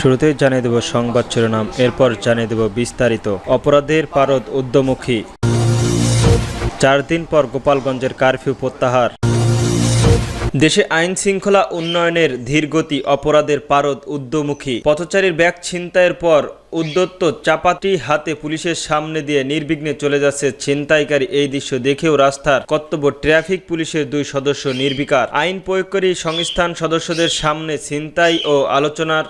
শুরুতেই জানিয়ে দেব সংবাদ শিরোনাম, এরপর জানিয়ে দেব বিস্তারিত। অপরাধের পারদ উদ্যমুখী। চার দিন পর গোপালগঞ্জের কারফিউ প্রত্যাহার। দেশে আইন শৃঙ্খলা উন্নয়নের ধীরগতি অপরাধের পারদ উদ্যমুখী। পথচারীর ব্যাগ ছিনতাইয়ের পর উদ্যত্ত চাপাতি হাতে পুলিশের সামনে দিয়ে নির্বিঘ্নে চলে যাচ্ছে ছিনতাইকারী। এই দৃশ্য দেখেও রাস্তার কর্তব্য ট্রাফিক পুলিশের দুই সদস্য নির্বিকার। আইন প্রয়োগকারী সংস্থান সদস্যদের সামনে ছিনতাই ও আলোচনার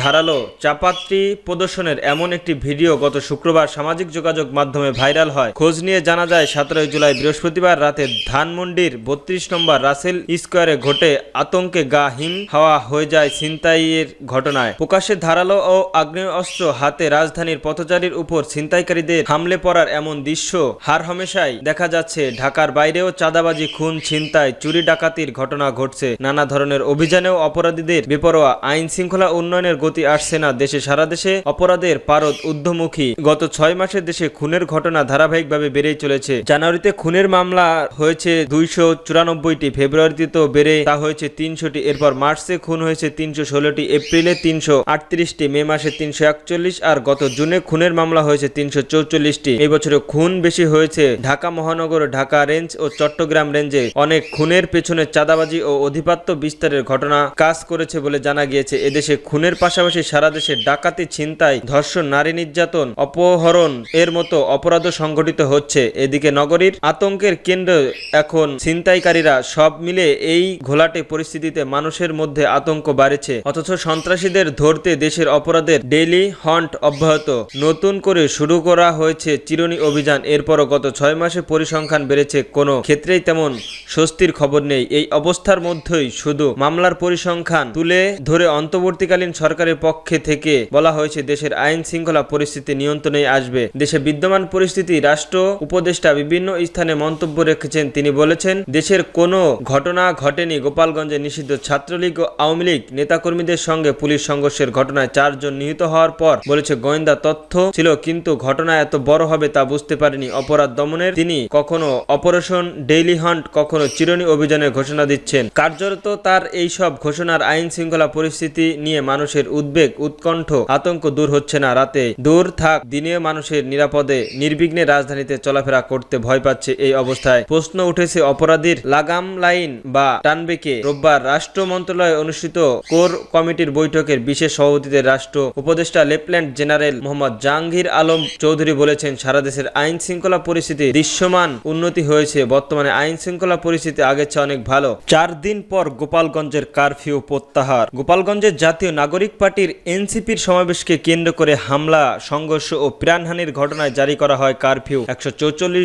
ধারালো চাপাত্রি প্রদর্শনের এমন একটি ভিডিও গত শুক্রবার সামাজিক যোগাযোগ মাধ্যমে ভাইরাল হয়। খোঁজ নিয়ে জানা যায়, সতেরোই জুলাই বৃহস্পতিবার রাতে ধানমন্ডির বত্রিশ নম্বর রাসেল স্কোয়ারে ঘটে আতঙ্কে গা হিম হাওয়া হয়ে যায় ছিনতাইয়ের ঘটনায়। প্রকাশ্যে ধারালো ও আগ্নেয়াস্ত্র হাতে রাজধানীর পথচারীর উপর ছিনতাইকারীদের হামলে পড়ার এমন দৃশ্য হার হমেশাই দেখা যাচ্ছে। ঢাকার বাইরেও চাঁদাবাজি, খুন, ছিনতাই, চুরি, ডাকাতির ঘটনা ঘটছে। নানা ধরনের অভিযানেও অপরাধীদের বেপরোয়া আইন শৃঙ্খলা উন্নয়নের গতি আসছে না দেশে সারা দেশে। অপরাধের পারদ ঊর্ধ্বমুখী। গত ছয় মাসে দেশে খুনের ঘটনা ধারাবাহিকভাবে বেড়েই চলেছে। জানুয়ারিতে খুনের মামলা হয়েছে দুইশো চুরানব্বইটি ফেব্রুয়ারিতেও বেড়ে তা হয়েছে তিনশোটি। এরপর মার্চে খুন হয়েছে তিনশো ষোলোটি, এপ্রিলে তিনশো আটত্রিশটি, মে মাসে তিনশো একচল্লিশ আর গত জুনে খুনের মামলা হয়েছে তিনশো চৌচল্লিশটি। এই বছরে খুন বেশি হয়েছে ঢাকা মহানগর, ঢাকা রেঞ্জ ও চট্টগ্রাম রেঞ্জে। অনেক খুনের পেছনে চাঁদাবাজি ও অধিপত্য বিস্তারের ঘটনা কাজ করেছে বলে জানা গিয়েছে। এদেশে খুনের পাশাপাশি সারা দেশে ডাকাতি, ছিনতাই, ধর্ষণ, নারী নির্যাতন, অপহরণ এর মতো অপরাধ সংঘটিত হচ্ছে। এদিকে নগরীর আতঙ্কের কেন্দ্র এখন ছিনতাইকারীরা সব মিলে এই ঘোলাটে পরিস্থিতিতে মানুষের মধ্যে আতঙ্ক বাড়েছে। অথচ সন্ত্রাসীদের ধরতে দেশের অপরাধের ডেইলি হন্ট অব্যাহত। নতুন করে শুরু করা হয়েছে চিরুনি অভিযান। এরপরও গত ছয় মাসে পরিসংখ্যান বেড়েছে কোনো ক্ষেত্রেই তেমন স্বস্তির খবর নেই। এই অবস্থার মধ্যেই শুধু মামলার পরিসংখ্যান তুলে ধরে অন্তর্বর্তীকালীন সরকারের পক্ষে থেকে বলা হয়েছে, দেশের আইন শৃঙ্খলা পরিস্থিতি নিয়ন্ত্রণে আসবে। দেশে বিদ্যমান পরিস্থিতি, রাষ্ট্র উপদেষ্টা বিভিন্ন স্থানে মন্তব্য রেখেছেন। তিনি বলেছেন, দেশের কোনো ঘটনা ঘটেনি। গোপালগঞ্জে নিষিদ্ধ ছাত্রলীগ ও আওয়ামী লীগ নেতাকর্মীদের সঙ্গে পুলিশ সংঘর্ষের ঘটনায় চারজন নিহত হওয়ার পর বলেছে, গোয়েন্দা তথ্য ছিল, কিন্তু ঘটনা এত বড় হবে তা বুঝতে পারেনি। অপরাধ দমনের তিনি কখনো অপারেশন ডেইলি হান্ট, কখনো চিরনি অভিযানের ঘোষণা দিচ্ছেন। কার্যরত তার এই সব ঘোষণার আইন শৃঙ্খলা পরিস্থিতি নিয়ে মানুষের উদ্বেগ, উৎকণ্ঠ, আতঙ্ক দূর হচ্ছে না। রাতে দূর থাক, দিনে মানুষের নিরাপদে, নির্বিঘ্নে রাজধানীতে চলাফেরা করতে ভয় পাচ্ছে এই অবস্থায়। প্রশ্ন উঠেছে, অপরাধীর লাগাম লাইন বা টানবেকে রোববার রাষ্ট্র মন্ত্রণালয়ে অনুষ্ঠিত কোর কমিটির বৈঠকের বিশেষ সভাপতিতে রাষ্ট্র উপদেষ্টা লেফটেন্যান্ট জেনারেল মোহাম্মদ জাহাঙ্গীর আলম চৌধুরী বলেছেন, সারা দেশের আইন শৃঙ্খলা পরিস্থিতি দৃশ্যমান উন্নতি হয়েছে। বর্তমানে আইন শৃঙ্খলা পরিস্থিতি আগের চেয়ে অনেক ভালো। চার দিন পর গোপালগঞ্জের কারফিউ প্রত্যাহার। গোপালগঞ্জের জাতীয় নাগরিক পার্টির এনসিপির সমাবেশকে কেন্দ্র করে হামলা, সংঘর্ষ ও প্রাণহানির ঘটনায় জারি করা হয় কারফিউ। একশো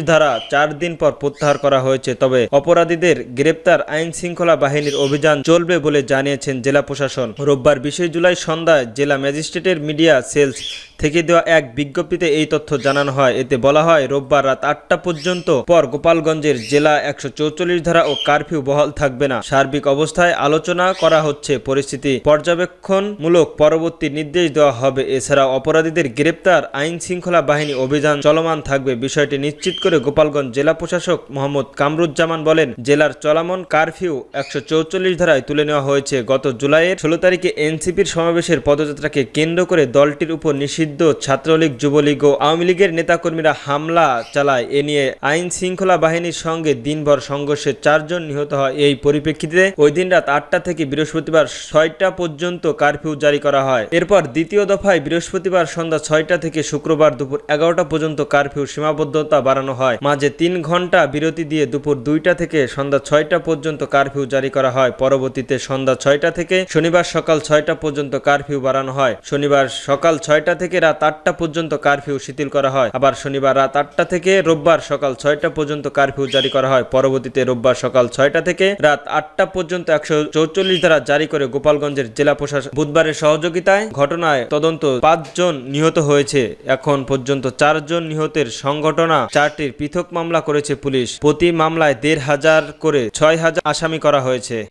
ধারা চার দিন পর প্রত্যাহার করা হয়েছে, তবে অপরাধীদের গ্রেপ্তার আইন শৃঙ্খলা বাহিনীর অভিযান চলবে বলে জানিয়েছেন জেলা প্রশাসন। রোববার বিশে জুলাই সন্ধ্যায় জেলা ম্যাজিস্ট্রেটের মিডিয়া সেলস থেকে দেওয়া এক বিজ্ঞপ্তিতে এই তথ্য জানানো হয়। এতে বলা হয়, রোববার রাত আটটা পর্যন্ত পর গোপালগঞ্জের জেলা একশো ধারা ও কারফিউ বহাল থাকবে না। সার্বিক অবস্থায় আলোচনা করা হচ্ছে। পরিস্থিতি পর্যবেক্ষণমূলক পরবর্তী নির্দেশ দেওয়া হবে। এছাড়া অপরাধীদের গ্রেপ্তার, আইন শৃঙ্খলা বাহিনী অভিযান চলমান থাকবে। বিষয়টি নিশ্চিত করে গোপালগঞ্জ জেলা প্রশাসক মোহাম্মদ কামরুজ্জামান বলেন, জেলার চলমান কারফিউ একশো ধারায় তুলে নেওয়া হয়েছে। গত জুলাইয়ের ষোলো তারিখে এনসিপির সমাবেশের পদযাত্রাকে কেন্দ্র করে দলটির উপর নিষিদ্ধ ছাত্রলীগ, যুবলীগ ও আওয়ামী লীগের নেতাকর্মীরা হামলা চালায়। এ নিয়ে আইন শৃঙ্খলা বাহিনীর সঙ্গে দিনভর সংঘর্ষে চারজন নিহত হয়। এই পরিপ্রেক্ষিতে ওই দিন রাত আটটা থেকে বৃহস্পতিবার ছয়টা পর্যন্ত কারফিউ জারি করা হয়। এরপর দ্বিতীয় দফায় বৃহস্পতিবার সন্ধ্যা ছয়টা থেকে শুক্রবার দুপুর এগারোটা পর্যন্ত কারফিউ সীমাবদ্ধতা বাড়ানো হয়। মাঝে তিন ঘণ্টা বিরতি দিয়ে দুপুর দুইটা থেকে সন্ধ্যা ছয়টা পর্যন্ত কারফিউ জারি করা হয়। পরবর্তীতে সন্ধ্যা ছয়টা থেকে শনিবার সকাল ছয়টা পর্যন্ত কারফিউ বাড়ানো হয়। শনিবার সকাল ছয়টা থেকে রাত আটটা পর্যন্ত কারফিউ শিথিল করা হয়। আবার শনিবার রাত আটটা থেকে রোববার সকাল ছয়টা পর্যন্ত কারফিউ জারি করা হয়। পরবর্তীতে রোববার সকাল ছয়টা থেকে রাত আটটা পর্যন্ত একশো ধারা জারি করে গোপালগঞ্জের জেলা প্রশাসন বুধবারের সহযোগিতায় ঘটনায় তদন্ত পাঁচজন নিহত হয়েছে। এখন পর্যন্ত চারজন নিহতের সংঘটনা চারটির পৃথক মামলা করেছে পুলিশ। প্রতি মামলায় দেড় হাজার করে ছয় হাজার আসামি করা হয়েছে।